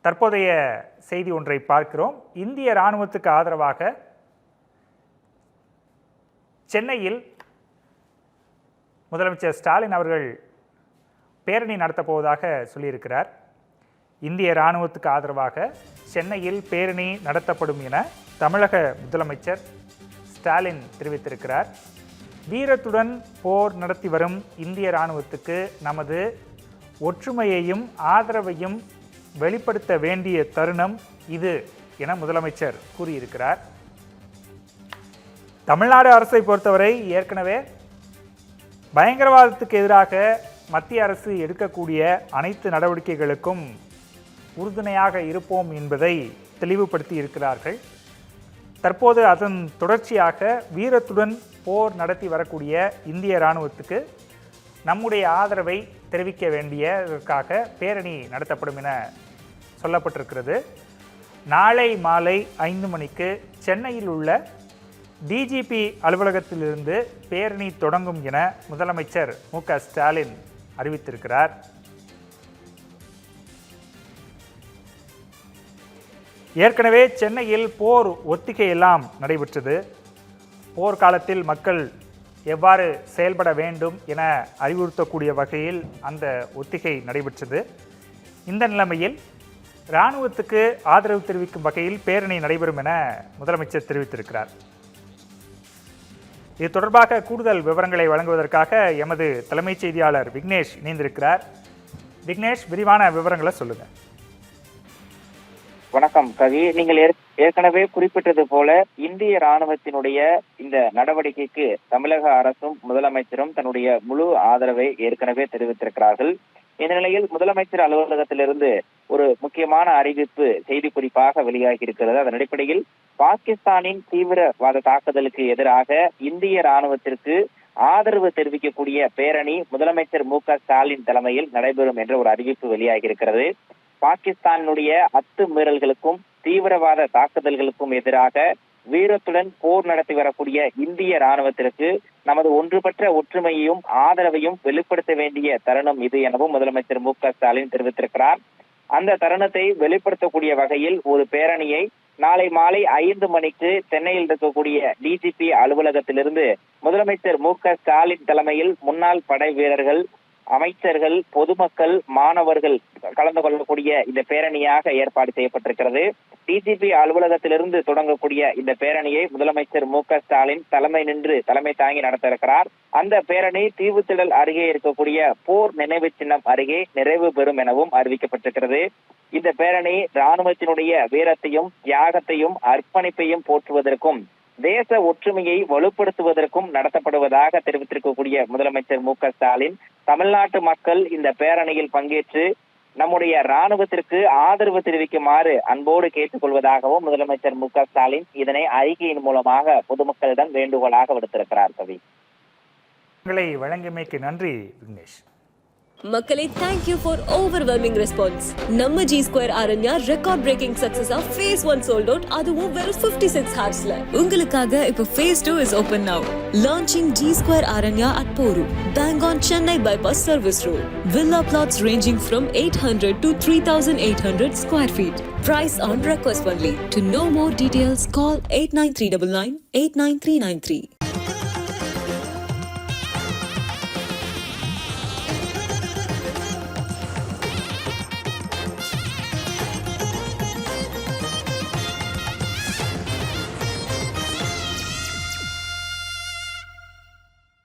தற்போதைய செய்தி ஒன்றை பார்க்கிறோம். இந்திய இராணுவத்துக்கு ஆதரவாக சென்னையில் முதலமைச்சர் ஸ்டாலின் அவர்கள் பேரணி நடத்தப் போவதாக சொல்லியிருக்கிறார். இந்திய இராணுவத்துக்கு ஆதரவாக சென்னையில் பேரணி நடத்தப்படும் என தமிழக முதலமைச்சர் ஸ்டாலின் தெரிவித்திருக்கிறார். வீரத்துடன் போர் நடத்தி வரும் இந்திய இராணுவத்துக்கு நமது ஒற்றுமையையும் ஆதரவையும் வெளிப்படுத்த வேண்டிய தருணம் இது என முதலமைச்சர் கூறியிருக்கிறார். தமிழ்நாடு அரசை பொறுத்தவரை ஏற்கனவே பயங்கரவாதத்துக்கு எதிராக மத்திய அரசு எடுக்கக்கூடிய அனைத்து நடவடிக்கைகளுக்கும் உறுதுணையாக இருப்போம் என்பதை தெளிவுபடுத்தி இருக்கிறார்கள் தற்போது அதன் தொடர்ச்சியாக வீரத்துடன் போர் நடத்தி வரக்கூடிய இந்திய இராணுவத்துக்கு நம்முடைய ஆதரவை தெரிவிக்க வேண்டியதற்காக பேரணி நடத்தப்படும் என சொல்லப்பட்டிருக்கிறது. நாளை மாலை ஐந்து மணிக்கு சென்னையில் உள்ள டிஜிபி அலுவலகத்திலிருந்து பேரணி தொடங்கும் என முதலமைச்சர் மு க ஸ்டாலின் அறிவித்திருக்கிறார். ஏற்கனவே சென்னையில் போர் ஒத்திகை எல்லாம் நடைபெற்றது. போர்க்காலத்தில் மக்கள் எவ்வாறு செயல்பட வேண்டும் என அறிவுறுத்தக்கூடிய வகையில் அந்த ஒத்திகை நடைபெற்றது. இந்த நிலைமையில் இராணுவத்துக்கு ஆதரவு தெரிவிக்கும் வகையில் பேரணி நடைபெறும் என முதலமைச்சர் தெரிவித்திருக்கிறார். இது தொடர்பாக கூடுதல் விவரங்களை வழங்குவதற்காக எமது தலைமைச் செய்தியாளர் விக்னேஷ் இணைந்திருக்கிறார். விக்னேஷ் விரிவான விவரங்களை சொல்லுங்க. வணக்கம் கவி. நீங்கள் ஏற்- ஏற்கனவே குறிப்பிட்டது போல இந்திய ராணுவத்தினுடைய இந்த நடவடிக்கைக்கு தமிழக அரசும் முதலமைச்சரும் தன்னுடைய முழு ஆதரவை ஏற்கனவே தெரிவித்திருக்கிறார்கள். இந்த நிலையில் முதலமைச்சர் அலுவலகத்திலிருந்து ஒரு முக்கியமான அறிவிப்பு செய்தி குறிப்பாக வெளியாகி இருக்கிறது அதன் அடிப்படையில் பாகிஸ்தானின் தீவிரவாத தாக்குதலுக்கு எதிராக இந்திய ராணுவத்திற்கு ஆதரவு தெரிவிக்கக்கூடிய பேரணி முதலமைச்சர் மு க ஸ்டாலின் தலைமையில் நடைபெறும் என்ற ஒரு அறிவிப்பு வெளியாகி இருக்கிறது பாகிஸ்தானுடைய அத்துமீறல்களுக்கும் தீவிரவாத தாக்குதல்களுக்கும் எதிராக வீரத்துடன் போர் நடத்தி வரக்கூடிய இந்திய ராணுவத்திற்கு நமது ஒன்றுபட்ட ஒற்றுமையையும் ஆதரவையும் வெளிப்படுத்த வேண்டிய தருணம் இது எனவும் முதலமைச்சர் மு க ஸ்டாலின் தெரிவித்திருக்கிறார். அந்த தருணத்தை வெளிப்படுத்தக்கூடிய வகையில் ஒரு பேரணியை நாளை மாலை ஐந்து மணிக்கு சென்னையில் இருக்கக்கூடிய டிஜிபி அலுவலகத்திலிருந்து முதலமைச்சர் மு க ஸ்டாலின் தலைமையில் முன்னாள் படை வீரர்கள் அமைச்சர்கள் பொதுமக்கள் மாணவர்கள் கலந்து கொள்ளக்கூடிய இந்த பேரணியாக ஏற்பாடு செய்யப்பட்டிருக்கிறது. டிஜிபி அலுவலகத்திலிருந்து தொடங்கக்கூடிய இந்த பேரணியை முதலமைச்சர் மு க ஸ்டாலின் தலைமை நின்று தலைமை தாங்கி நடத்த இருக்கிறார் அந்த பேரணி தீவுத்திடல் அருகே இருக்கக்கூடிய போர் நினைவு சின்னம் அருகே நிறைவு பெறும் எனவும் அறிவிக்கப்பட்டிருக்கிறது. இந்த பேரணி ராணுவத்தினுடைய வீரத்தையும் தியாகத்தையும் அர்ப்பணிப்பையும் போற்றுவதற்கும் தேச ஒற்றுமையை வலுப்படுத்துவதற்கும் நடத்தப்படுவதாக தெரிவித்திருக்கக்கூடிய முதலமைச்சர் மு க ஸ்டாலின் தமிழ்நாட்டு மக்கள் இந்த பேரணியில் பங்கேற்று நம்முடைய ராணுவத்திற்கு ஆதரவு தெரிவிக்குமாறு அன்போடு கேட்டுக்கொள்வதாகவும் முதலமைச்சர் மு க ஸ்டாலின் இதனை அறிக்கையின் மூலமாக பொதுமக்களிடம் வேண்டுகோளாக விடுத்திருக்கிறார் கவி. வழங்கியமைக்கு நன்றி விக்னேஷ். மக்களே thank you for overwhelming response நம்ம G square Aranya record breaking சக்சஸா phase one sold out அதுவும் வெறும் 56 சிக்ஸ் ஹார்ஸ்ல உங்களுக்காக இப்போ phase two is open now launching G square Aranya at Porur bank on Chennai bypass service road villa plots ranging from eight hundred to three thousand eight hundred square feet price on request only to know more details call eight nine three double nine eight nine three nine three